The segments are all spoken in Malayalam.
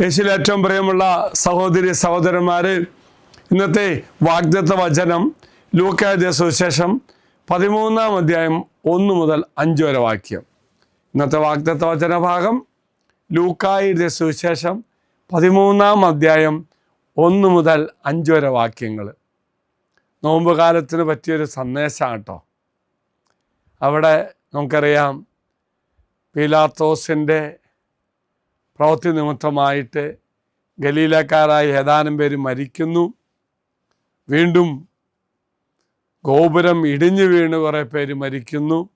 യേശുവിൽ ഏറ്റവും പ്രിയമുള്ള സഹോദരി സഹോദരന്മാര് ഇന്നത്തെ വാഗ്ദത്ത വചനം ലൂക്കായ സുവിശേഷം പതിമൂന്നാം അധ്യായം ഒന്ന് മുതൽ അഞ്ച് വരെ വാക്യം. ഇന്നത്തെ വാഗ്ദത്ത വചന ഭാഗം ലൂക്കായുടെ സുവിശേഷം പതിമൂന്നാം അധ്യായം ഒന്ന് മുതൽ അഞ്ച് വരെ വാക്യങ്ങൾ നോമ്പ് കാലത്തിന് പറ്റിയൊരു സന്ദേശമാണ് കേട്ടോ. അവിടെ നമുക്കറിയാം പീലാത്തോസിന്റെ പ്രവൃത്തി നിമിത്തമായിട്ട് ഗലീലക്കാരായ ഏതാനും പേര് മരിക്കുന്നു. വീണ്ടും ഗോപുരം ഇടിഞ്ഞു വീണ് കുറേ പേര് മരിക്കുന്നു.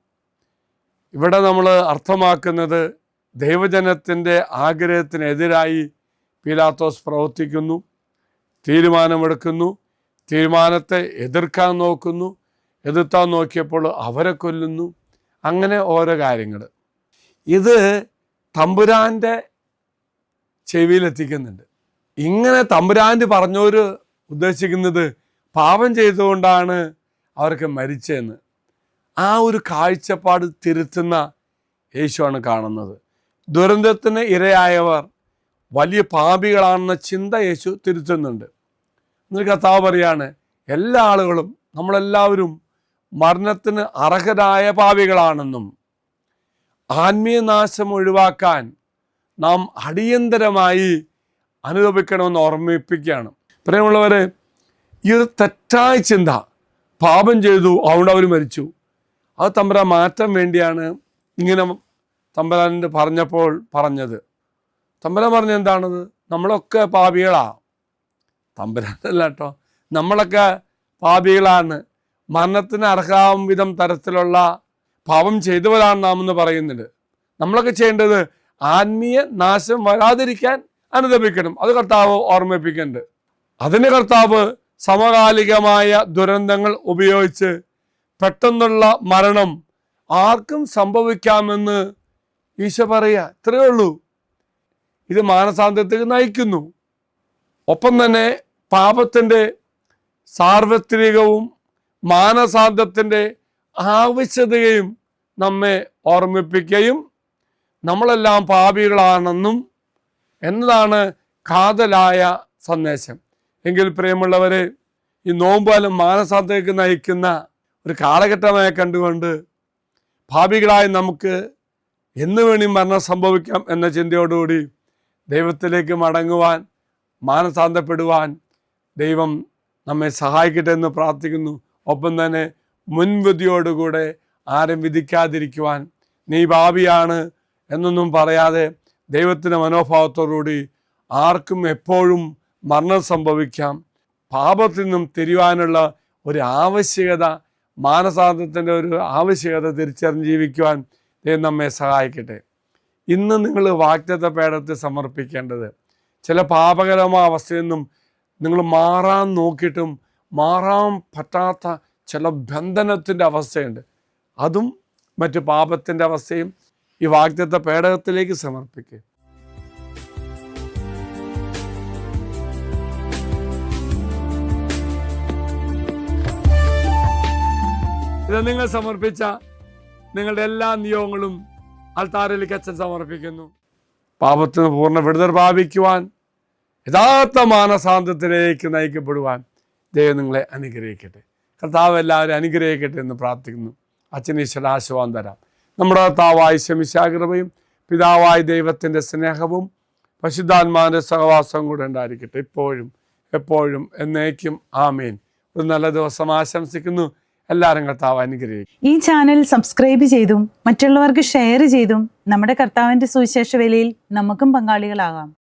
ഇവിടെ നമ്മൾ അർത്ഥമാക്കുന്നത് ദൈവജനത്തിന്റെ ആഗ്രഹത്തിനെതിരായി പീലാത്തോസ് പ്രവർത്തിക്കുന്നു തീരുമാനമെടുക്കുന്നു തീരുമാനത്തെ എതിർക്കാൻ നോക്കുന്നു എതിർത്താൻ നോക്കിയപ്പോൾ അവരെ കൊല്ലുന്നു. അങ്ങനെ ഓരോ കാര്യങ്ങൾ ഇത് തമ്പുരാന്റെ ചെവിയിലെത്തിക്കുന്നുണ്ട്. ഇങ്ങനെ തമ്പുരാന്റെ പറഞ്ഞവർ ഉദ്ദേശിക്കുന്നത് പാപം ചെയ്തുകൊണ്ടാണ് അവർക്ക് മരിച്ചതെന്ന്. ആ ഒരു കാഴ്ചപ്പാട് തിരുത്തുന്ന യേശുവാണ് കാണുന്നത്. ദുരന്തത്തിന് ഇരയായവർ വലിയ പാപികളാണെന്ന ചിന്ത യേശു തിരുത്തുന്നുണ്ട്. എന്നൊരു കർത്താവ് പറയാണ് എല്ലാ ആളുകളും നമ്മളെല്ലാവരും മരണത്തിന് അർഹരായ പാപികളാണെന്നും ആത്മീയനാശം ഒഴിവാക്കാൻ നാം അടിയന്തരമായി അനുഭവിക്കണമെന്ന് ഓർമ്മിപ്പിക്കുകയാണ്. പ്രിയമുള്ളവരെ ഈ ഒരു തെറ്റായ ചിന്ത പാപം ചെയ്തു അതുകൊണ്ട് അവർ മരിച്ചു. അത് തമ്പുരാൻ മാറ്റം വേണ്ടിയാണ് ഇങ്ങനെ തമ്പുരാന്റെ പറഞ്ഞപ്പോൾ പറഞ്ഞത്. തമ്പുരാൻ പറഞ്ഞ എന്താണത് നമ്മളൊക്കെ പാപികളാ. തമ്പുരാനല്ല കേട്ടോ. നമ്മളൊക്കെ പാപികളാണ്. മരണത്തിന് അർഹാവും വിധം തരത്തിലുള്ള പാപം ചെയ്തവരാണ് നാം എന്ന് പറയുന്നുണ്ട്. നമ്മളൊക്കെ ചെയ്യേണ്ടത് ആത്മീയ നാശം വരാതിരിക്കാൻ അനുദപിക്കണം. അത് കർത്താവ് ഓർമ്മിപ്പിക്കുന്നുണ്ട്. അതിന് കർത്താവ് സമകാലികമായ ദുരന്തങ്ങൾ ഉപയോഗിച്ച് പെട്ടെന്നുള്ള മരണം ആർക്കും സംഭവിക്കാമെന്ന് ഈശോ പറയുക. ഇത്രയേ ഉള്ളൂ. ഇത് മാനസാന്തരത്തേക്ക് നയിക്കുന്നു. ഒപ്പം തന്നെ പാപത്തിന്റെ സാർവത്രികവും മാനസാന്തത്തിന്റെ ആവശ്യതയും നമ്മെ ഓർമ്മിപ്പിക്കുകയും നമ്മളെല്ലാം പാപികളാണെന്നും എന്നതാണ് കാതലായ സന്ദേശം. എങ്കിൽ പ്രിയമുള്ളവരെ ഈ നോമ്പാലും മാനസാന്തേക്ക് നയിക്കുന്ന ഒരു കാലഘട്ടമായി കണ്ടുകൊണ്ട് ഭാവികളായി നമുക്ക് എന്ന് വേണി മരണം സംഭവിക്കാം എന്ന ചിന്തയോടുകൂടി ദൈവത്തിലേക്ക് മടങ്ങുവാൻ മാനസാന്തപ്പെടുവാൻ ദൈവം നമ്മെ സഹായിക്കട്ടെ എന്ന് പ്രാർത്ഥിക്കുന്നു. ഒപ്പം തന്നെ മുൻവിധിയോടുകൂടെ ആരും വിധിക്കാതിരിക്കുവാൻ നീ ഭാവിയാണ് എന്നൊന്നും പറയാതെ ദൈവത്തിന്റെ മനോഭാവത്തോടുകൂടി ആർക്കും എപ്പോഴും മരണം സംഭവിക്കാം. പാപത്തിൽ നിന്നും തിരിയുവാനുള്ള ഒരു ആവശ്യകത മാനസാന്തത്തിന്റെ ഒരു ആവശ്യകത തിരിച്ചറിഞ്ഞ് ജീവിക്കുവാൻ ദൈവം നമ്മെ സഹായിക്കട്ടെ. ഇന്ന് നിങ്ങൾ വാക്തത്വ പേടത്തിൽ സമർപ്പിക്കേണ്ടത് ചില പാപകരമായ അവസ്ഥയിൽ നിന്നും നിങ്ങൾ മാറാൻ നോക്കിയിട്ടും മാറാൻ പറ്റാത്ത ചില ബന്ധനത്തിന്റെ അവസ്ഥയുണ്ട്. അതും മറ്റു പാപത്തിന്റെ അവസ്ഥയും ഈ വാഗ്ദത്ത പേടകത്തിലേക്ക് സമർപ്പിക്കുക. ഇത് നിങ്ങൾ സമർപ്പിച്ച നിങ്ങളുടെ എല്ലാ നിയോഗങ്ങളും അൽത്താരലിക്ക് അച്ഛൻ സമർപ്പിക്കുന്നു. പാപത്തിന് പൂർണ വിടുതൽ പ്രാപിക്കുവാൻ യഥാർത്ഥ മാനസാന്തത്തിലേക്ക് നയിക്കപ്പെടുവാൻ ദൈവം നിങ്ങളെ അനുഗ്രഹിക്കട്ടെ. കർത്താവ് എല്ലാവരും അനുഗ്രഹിക്കട്ടെ എന്ന് പ്രാർത്ഥിക്കുന്നു. അച്ഛൻ ഈശ്വര ആശുവാൻ തരാം. നമ്മുടെ താവായ ശമിശാകൃപയും പിതാവായ ദൈവത്തിന്റെ സ്നേഹവും പശുദ്ധാത്മാവിന്റെ സഹവാസവും കൂടെ ഉണ്ടായിരിക്കട്ടെ. ഇപ്പോഴും എപ്പോഴും എന്നേക്കും ആമേൻ. ഒരു നല്ല ദിവസം ആശംസിക്കുന്നു. എല്ലാവരും കർത്താവ് അനുഗ്രഹിക്കും ഈ ചാനൽ സബ്സ്ക്രൈബ് ചെയ്തും മറ്റുള്ളവർക്ക് ഷെയർ ചെയ്തും നമ്മുടെ കർത്താവിന്റെ സുവിശേഷ വേലയിൽ നമുക്കും പങ്കാളികളാകാം.